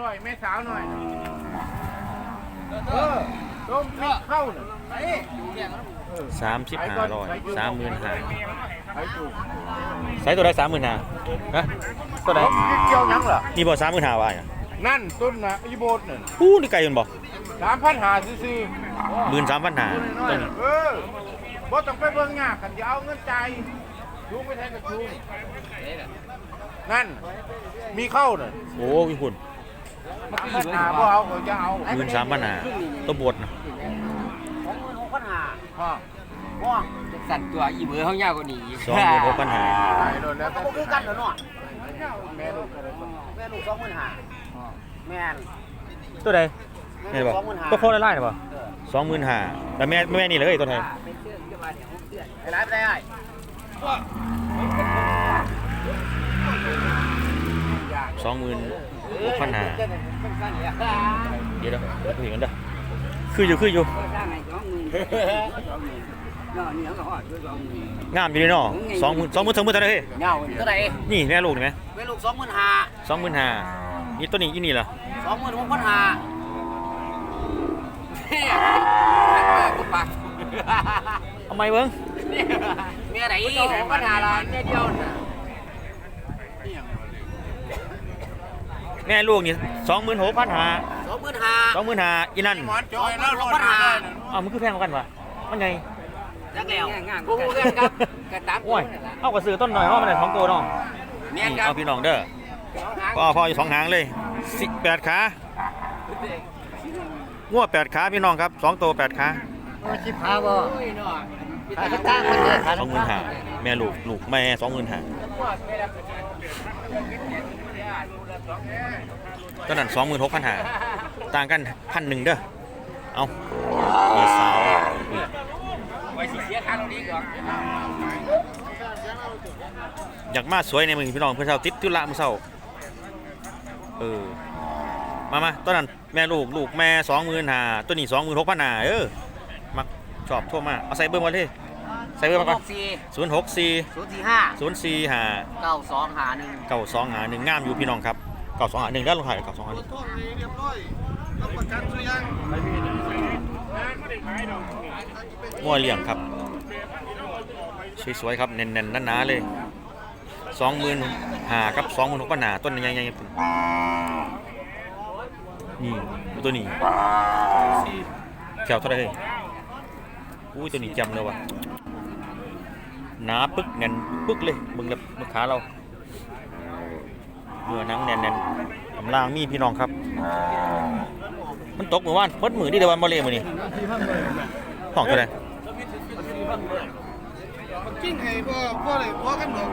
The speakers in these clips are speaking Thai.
ร่อยแม่สาวหน่อยเออต้มพริกเข้าน่ะสามสิบห้าร้อยสามหมื่นห้าไปจูบใช้ตัวได้สามหมื่นห้าฮะตัวไหนเกี่ยวยังเหรอนี่บ่สามหมื่นห้าวะอะนั่นต้นนะอีโบดน่ะอู้นี่ไกลมันบ่สามพันหาซื้อหมื่นสามพันห้าๆต้นนี้เออบ่ต้องไปเบิ่งงากกันจะเอาเงินใจายชูงไปแทนกับชูงนั่นมีเข้าน่ะโอ้ยคุณ สามพันหาบ่เอาเขาจะเอาหมื่นสามพันห้าตัวบดนะหกพันห้าพ่อว้าสั่นตัวอีเบอร์เขายาวกว่านี้สองหมื่นหกพันห้าตายโดนแล้วก็บ่คือกันเหรอเนาะแม่ลูกอะไรก่อนแม่ลูกสองหมื่นห้าแม่นตัวใดนี่บ่สองหมื่นห้าตัวโคตรไล่ๆน่ะบ่สองหมื่นห้าแต่แม่แม่นี่เลยตัวไหนเป็นเชื่อที่ว่าเนี่ยหกเดือนไอ้ร้ายไปได้ไอ้สองหมื่น หกพันห้าเป็นสั้นเลยเดี๋ยวเดี๋ยวเดี๋ยวคุยกันเด้อคืออยู่คืออยู่สร้างไงสองหมื่นสองหมื่นเนาะเนี่ยก็ฮอดด้วยสองหมื่นงามอยู่เลยเนาะสองหมื่นสองหมื่นสองหมื่นเท่าไหร่เฮ้ยเงาเท่าไหร่นี่แม่ลูกนี่ไหมแม่ลูกสองหมื่นห้าสองหมื่นห้านี่ตัวนี้ยี่นี่เหรอสองหมื่นหกพันห้ากูปากเอาไมเบิ้งเมียไหนหกพันห้าละเมียเดียวน่ะ แม่ลูกนี่สองหมื่นหกพันห้าสองหมื่นห้าสองหมื่นห้าอีนั่นหมอนจอยแล้วหกพันห้าอ้าวมันคือแพงกว่ากันวะมันไงจักแล้วกูเรียนครับกระตับโอ้ยเอากระสือต้นหน่อยเพราะมันได้สองตัวเนาะเมียนี่ครับเอาพี่น้องเด้อก็พออยู่สองหางเลยสิแปดขางัวแปดขาพี่น้องครับสองตัวแปดขาชิพาบ่ขายตั้งมันเลยขายสองหมื่นห้าแม่ลูกลูกแม่สองหมื่นห้า ตอนนั้นสองหมื่นหกพันหาต่างกันพันหนึ่งเด้อ เอามีสาวนี่ไว้สิเสียค่าเราดีกว่าอยากมาสวยในมือพี่น้องเพื่อนเช้าติดธุระมือเช้าเออ มามาตอนนั้นแม่ลูกลูกแม่สองหมื่นหาตัวนี้สองหมื่นหกพันหาเออ มักชอบทั่วมา เอาใส่เบอร์มาเลย ใส่เบอร์มาก่อนสี่ศูนย์หกสี่ศูนย์สี่ห้าศูนย์สี่ห้าเก้าสองหาหนึ่งเก้าสองหาหนึ่งงามอยู่พี่น้องครับเก้าสองหาหนึ่งแล้วลงถ่ายเก้าสองหาหนึ่งงัวเลี้ยงครับสวยๆครับเน่นๆหนาๆเลยสองหมื่นหาครับสองหมื่นหกพันหาต้นใหญ่ๆนี่ดูตัวนี้แถวเท่าไหรเฮ้ยอุ้ยตัวนี้จำเลยว่ะ หนาปึ๊กแน่นปึ๊กเลยมึงแบบมึงขาเราเนื้อหนังแน่นๆกำลังมีพี่น้องครับ มันตกมือว่านพดมือที่เดวันบอลเล่มือนี่ห้องเท่าไหร่จริงไงพ่อพ่อเลยพ่อกันหมด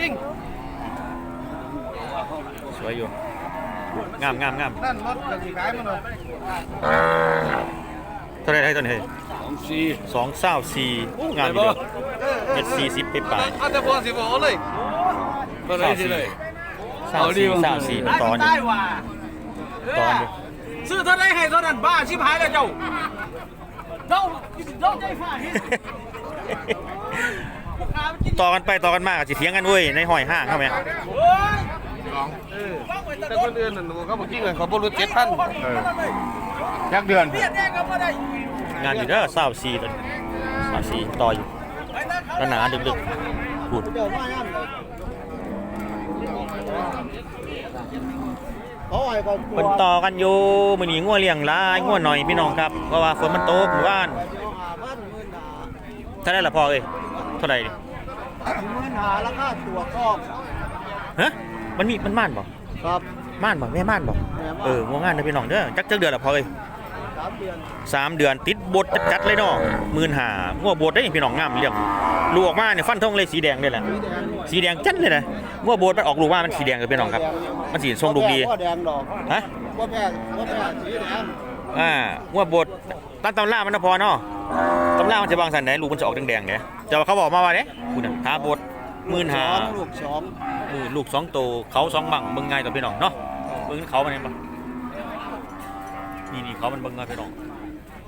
จริงสวยอยู่งามงามงามนั่นรถกระสีขายมันเลยเท่าไหร่ได้ตัวนี้เฮ้ยส องสี่สองเศร้าสี่โอ้งามอยู่เดียวเจ็ดสี่สิบไปปลายอาจจะพอสิบโอเลยเศร้าสี่เศร้าสี่เศร้าสี่ตอนอยู่ตอนอยู่ซื้อเท่าไรให้เท่านั้นบ้าชิบหายแล้วเจ้าเจ้าเจ้าใจฝ่าที่ลูกค้ามันกินต่อกันไปต่อกันมากสิเถียงกันเว้ยในห้อยห้างเข้าไหมโอ้ยแต่คนอื่นน่ะเขาบอกจริงเลยเขาบริเจ็ดพันยักเดือน เรียกแน่ก็ไม่ได้งานอยู่เด้อเศร้าสี่ตัวนี้เศร้าสี่ต่ออยู่ไปนะเขาหนาๆดึกๆพูดเขาไอ้ก็เพิ่นต่อกันอยู่มื้อนี้งัวเลี้ยงหลายงัวหน่อยพี่น้องครับเพราะว่าฝนมันตกหมู่บ้านเท่าไหร่ล่ะพ่อเอ้ยเท่าไหร่ดิหมื่นหาราคาตัวครอบฮะมันมีมันม่านบ่ครับม่านบ่แม่ม่านบ่แม่ม่านเอองัวงานเด้อพี่น้องเด้อจักจักเดือนล่ะพ่อเอ้ยสาม เดือนสามเดือนติดบดจัดๆเลยเนาะ15,000งัวบดได้พี่น้องงามเลี้ยงลูกออกมาเนี่ยฟันทงเลยสีแดงเลยแหละสีแดงสีแดงจัดเลยนะงัวบดมันออกลูกมามันสีแดงเลยพี่น้องครับ มันสีทรงลูกดีว่าแดงดอกฮะว่าแพงว่าแพงสีแดงอ่างัวบดตั้งตำรามันนะพอเนาะตำรามันจะบางสันไหนลูกมันจะออกแดงๆเนี่ยแต่ว่าเขาบอกมาว่าเนี่ยคุณน่ะหาบดหมื่นหาสองลูกสองมือลูกสองโตวเขาสองบังเบิ่งง่ายต่อพี่น้องเนาะเบิ่งเขามันเนี่ยปะ นี่นี่เขามันเบิ่งง่ายพี่น้อง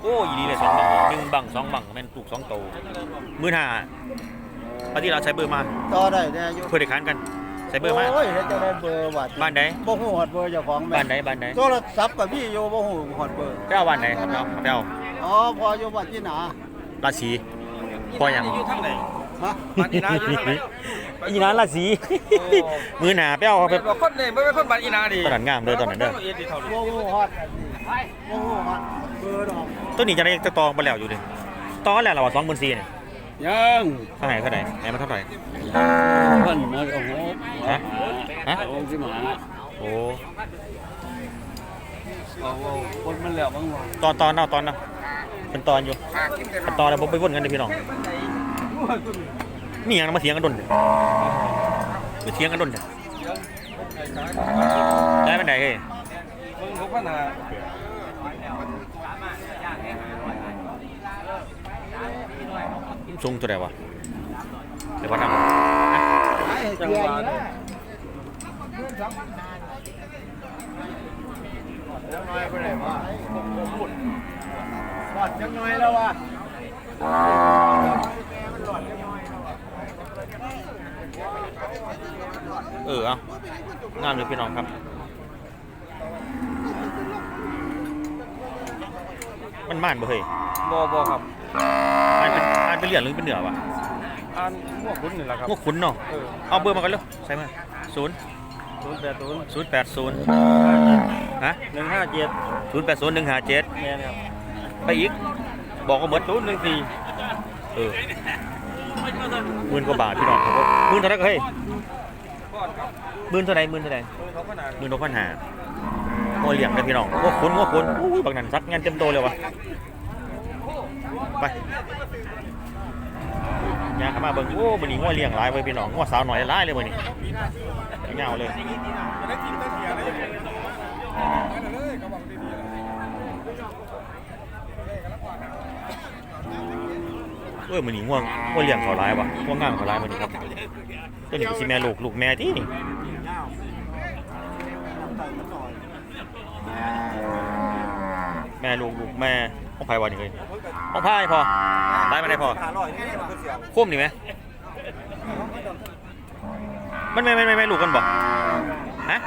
โอ้ยดีเลยสองบังหนึ่งบังสองบังแม่นลูกสองโตวหมื่นหาปฏิเราใช้เบอร์มาต่อได้แน่อยู่เพื่อได้ค้านกันใส่เบอร์มาโอ้ยแล้วจะได้เบอร์วัดบ้านใดบ่ฮู้ฮอดเบอร์เจ้าของแม่บ้านใดบ้านใดโทรศัพท์กับพี่อยู่บ่ฮู้ฮอดเบอร์ไปเอาบ้านไหนครับเอาไปเอาอ๋อพออยู่วัดที่หนาราศีพออย่างอยู่ทางไหนฮะบ้านอีนาอยู่ทางไหนอีนานราศีมือหนาไปเอาไปเป็นบ่คนนี่บ่เป็นคนบ้านอีนาดิตอนนั้นงามเลยตอนนั้นเด้อเอ็ดดิเท่านี้บ่ฮู้ฮอด บ่ฮู้ฮอดเบอร์ดอกตัวนี้จะได้จะตองไปแล้วอยู่ดิตองแล้วเราสองหมื่นสี่เนี่ยยังเท่าไหร่เท่าไหร่ไหนมันเท่าไหร่เพิ่นมาโอ้โหฮะฮะโอ้สิมาโอ้โอ้โหคนมันแล้วบางว่าตอนตอนเอาตอนนะเป็นตอนอยู่เป็นตอนแล้วผมไปวนกันเลยพี่น้องนี่ยังมาเถียงกันดนเลยมาเถียงกันดนเลยได้เป็นไหนเฮ้ยมึงทุกปัญหา สูงตัวไหนวะเดี๋ยวว่าทจังหวะนี้จังน้อยไปไหนวะหลอดจังน้อยแล้ววะำเออเอางามเลยพี่น้องครับมันม่านบ่เฮ้ยบ่บ่ครับม่านเป็ นม่านเป็นเหลืองหรือเป็นเหนือวะอ่านพวกคุณนี่แหละครับพวกคุณเนาะเออเอาเบอร์มากันเร็วใส่มาศูนย์080ศูนย์แปดศูนย์ฮะ157ศูนย์แปดศูนย์หนึ่งห้าเจ็ดแม่นครับไปอีก บอกว่าหมด014เออหมื่นกว่าบาทพี่น้องครับหมื่นเท่าไหรก็เฮ้ยก่อนครับหมื่นเท่าไหรหมื่นเท่าไหรมึงเขาขนาดหมื่นหกพันห้าโมเหลี่ยมเลยพี่น้องโอ้คุณโอ้คุณอุ้ยบางนั้นซัดงานเต็มโตเลยวะไป ยางเข้ามาเบิ่งโอ้มันนี่ง้อเลี้ยงหลายเว้ยพี่น้องง้อสาวหน่อยหลายเลยมันนี่เงาเลยเอ้ยมันนี่ง่วงง่วเลี้ยงเขาหลายวะง่วงามเขาหลายมันนี่ครับตัวนี้ก็สิแม่ลูกลูกแม่ที่นี่แม่ลูกลูกแม่ ต้องพายวันนี้เลยต้องพายพอได้มาได้พอคุ้มนี่ไหมมันไม่ไม่ไม่ไม่ลูกกันบ่ฮะ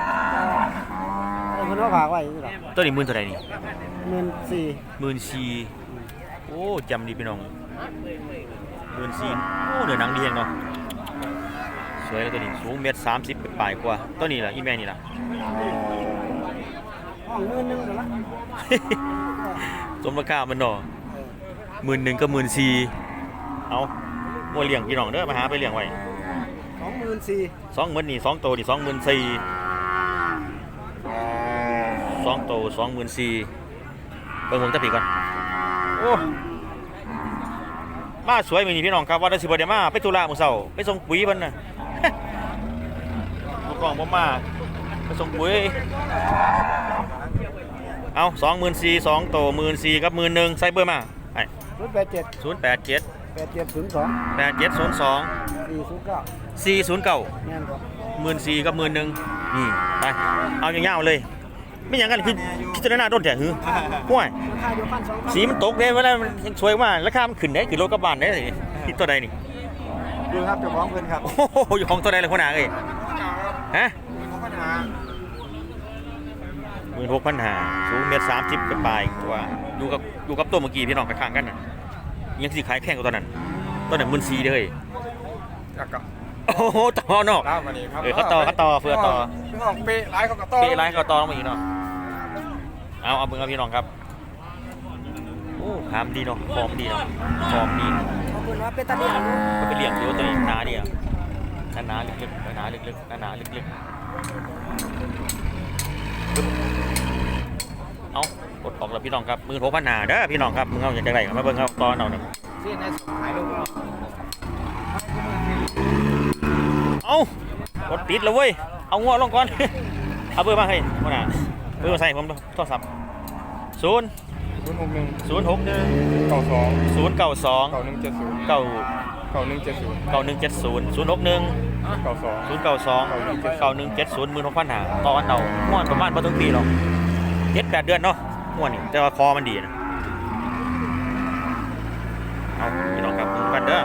เพิ่นว่าฝากไว้นี่หรอตัวนี้หมื่นเท่าไหร่นี่14,000หมื่นสี่โอ้จำดีพี่น้องหมื่นสี่โอ้เนื้อหนังดีเองเนาะสวยเลยตัวนี้สูงเมตรสามสิบปลายกว่าตัวนี้ล่ะอีแม่นี่ล่ะห้องมื้อนึงก็ละ สมราคามันเนาะหมื่นหนึ่งก็หมื่นสี่เอาโมเลี้ยงพี่น้องเด้อมาหาไปเลี้ยงไว้24,000สองหมื่นนี่สองโตนี่สองหมื่นสี่สองโตสองหมื่นสี่เบิ่งผมตะผีก่อนโอ้มาสวยมีนี่พี่น้องครับว่าได้สิบเดียมาไปธุระมื้อเช้าไปส่งปุ๋ยเพิ่นน่ะลูกกองผมมาไปส่งปุ๋ย เอาสองหมื่นสี่สองโตหมื่นสี่กับหมื่นหนึ่งใส่เบอร์มาไอ้087ศูนย์แปดเจ็ด8702แปดเจ็ดศูนย์สอง409สี่ศูนย์เก้าแม่นบ่หมื่นสี่กับหมื่นหนึ่งนี่ไปเอาอย่างเงี้ยาวๆเลยไม่อย่างกันพี่พิจารณาโดนแต่หือห่วยราคาอยู่1,200สีมันตกเด้เวลามันสวยมากราคามันขึ้นได้คือรถกระบะได้สิที่ตัวใดนี่ดูครับเจ้าของเพิ่นครับโอ้โหอยู่ของตัวใดเลยคนหนาเอ้ยฮะ หมื่นหกพันหาสูงเมตรสามสิบเป็นปลายกว่าอยู่กับอยู่กับตัวเมื่อกี้พี่น้องข้างๆกันน่ะยังสิขายแข่งกับตัวนั้นตัวนั้นหมื่นสี่เด้อเฮ้ยแล้วก็โอ้โหต่อเนาะตามมานี่ครับเออเขาต่อเขาต่อเพื่อต่อ พี่น้องเปะหลายเขาก็ต่อเปไรก็ต่อลงมาอีกเนาะเอาเอาเบิ่งเอาพี่น้องครับโอ้หามดีเนาะฟอร์มดีเนาะฟอร์มดีขอบคุณว่าเป็นตาเลียงก็เป็นเหลี่ยมเดียวตัวนี้หนาดีอะหนาๆลึกๆหนาๆลึกๆหนาๆลึกๆปึ๊บ เอากดออกแล้วพี่น้องครับมือโทรพันหนาเด้อพี่น้องครับมึงเอาอย่างไรครับมาเบิ่งเอาตอนเอาเนี่ยที่ในขายลูกเอากดติดแล้วเว้ยเอางัวลงก่อนเอาเบอร์มาให้พ่อหนาเบอร์มาใส่ผมโทรศัพท์ศูนย์ศูนย์หกหนึ่งศูนย์หกหนึ่งเก้าสองศูนย์เก้าสองเก้าหนึ่งเจ็ดศูนย์เก้าเก้าหนึ่งเจ็ดศูนย์เก้าหนึ่งเจ็ดศูนย์ศูนย์หกหนึ่ง เก้าสองศูนย์เก้าสองเก้าหนึ่งเจ็ดศูนย์หมื่นหกพันหาต่อวันเราม้วนประมาณพอถึงปีหรอกเจ็ดแปดเดือนเนาะม้วนนี่แต่ว่าคอมันดีนะเอาพี่น้องครับดูกันเด้อ